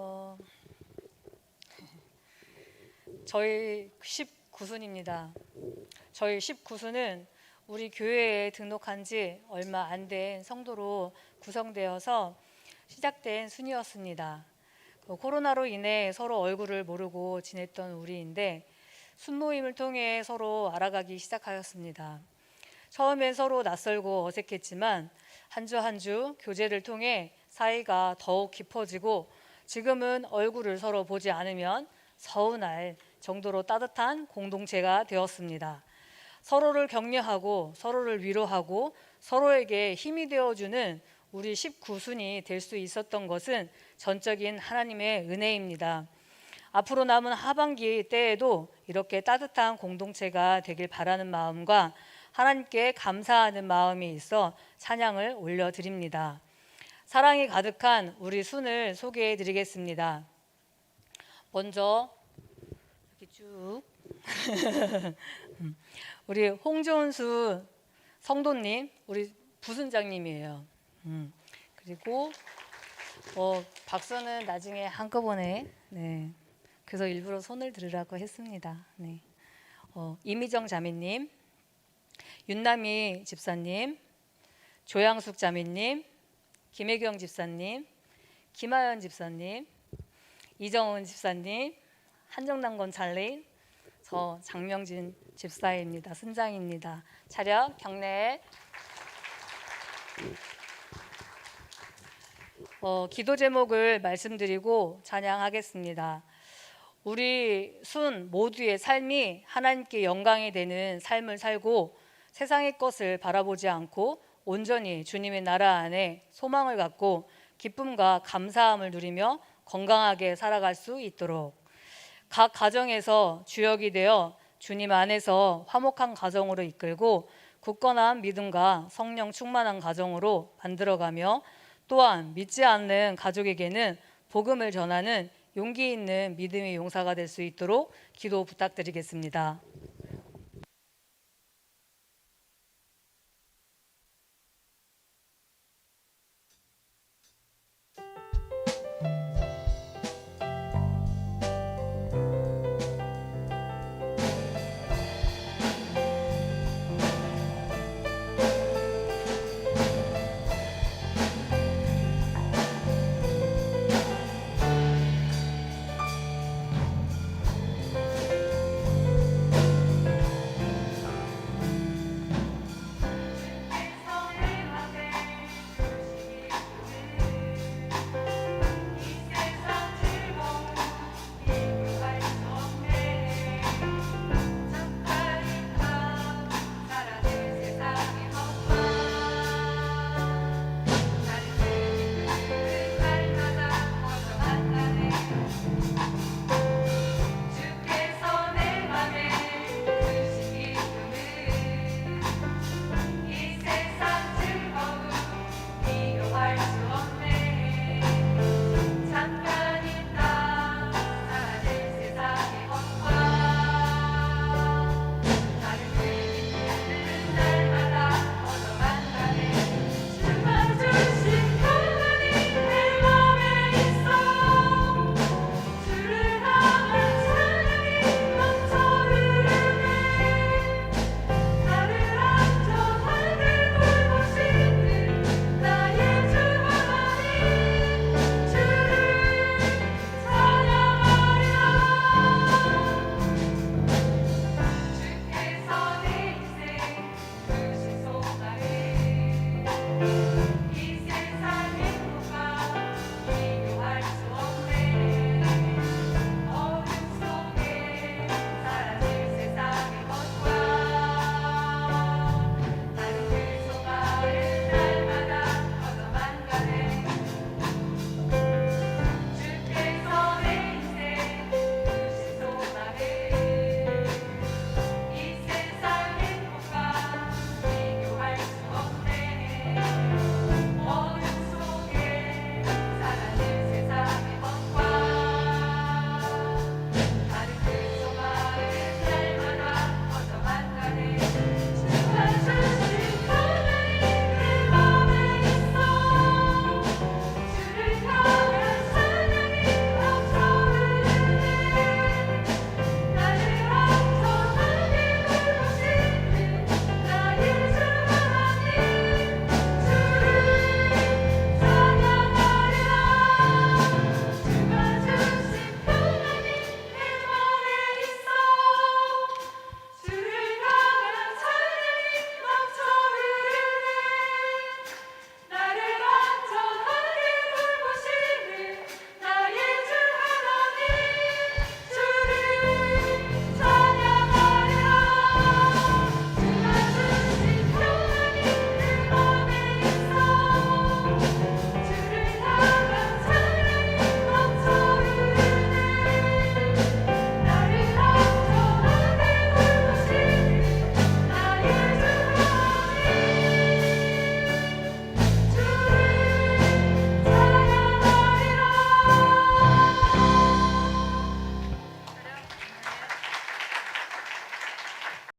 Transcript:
어, 저희 19순입니다. 저희 19순은 우리 교회에 등록한 지 얼마 안 된 성도로 구성되어서 시작된 순이었습니다. 그 코로나로 인해 서로 얼굴을 모르고 지냈던 우리인데 순모임을 통해 서로 알아가기 시작하였습니다. 처음엔 서로 낯설고 어색했지만 한 주 한 주 교제를 통해 사이가 더욱 깊어지고 지금은 얼굴을 서로 보지 않으면 서운할 정도로 따뜻한 공동체가 되었습니다. 서로를 격려하고 서로를 위로하고 서로에게 힘이 되어주는 우리 19순이 될 수 있었던 것은 전적인 하나님의 은혜입니다. 앞으로 남은 하반기 때에도 이렇게 따뜻한 공동체가 되길 바라는 마음과 하나님께 감사하는 마음이 있어 찬양을 올려드립니다. 사랑이 가득한 우리 순을 소개해 드리겠습니다. 먼저 이렇게 쭉 우리 홍존수 성도님, 우리 부순장님이에요. 음, 그리고 어, 박수는 나중에 한꺼번에 네. 그래서 일부러 손을 들으라고 했습니다. 네. 어, 이미정 자매님, 윤남희 집사님, 조양숙 자매님, 김혜경 집사님, 김하연 집사님, 이정은 집사님, 한정남건 찰린, 저 장명진 집사입니다. 순장입니다. 차렷 경례. 어, 기도 제목을 말씀드리고 찬양하겠습니다. 우리 순 모두의 삶이 하나님께 영광이 되는 삶을 살고 세상의 것을 바라보지 않고 온전히 주님의 나라 안에 소망을 갖고 기쁨과 감사함을 누리며 건강하게 살아갈 수 있도록 각 가정에서 주역이 되어 주님 안에서 화목한 가정으로 이끌고 굳건한 믿음과 성령 충만한 가정으로 만들어가며 또한 믿지 않는 가족에게는 복음을 전하는 용기 있는 믿음의 용사가 될 수 있도록 기도 부탁드리겠습니다.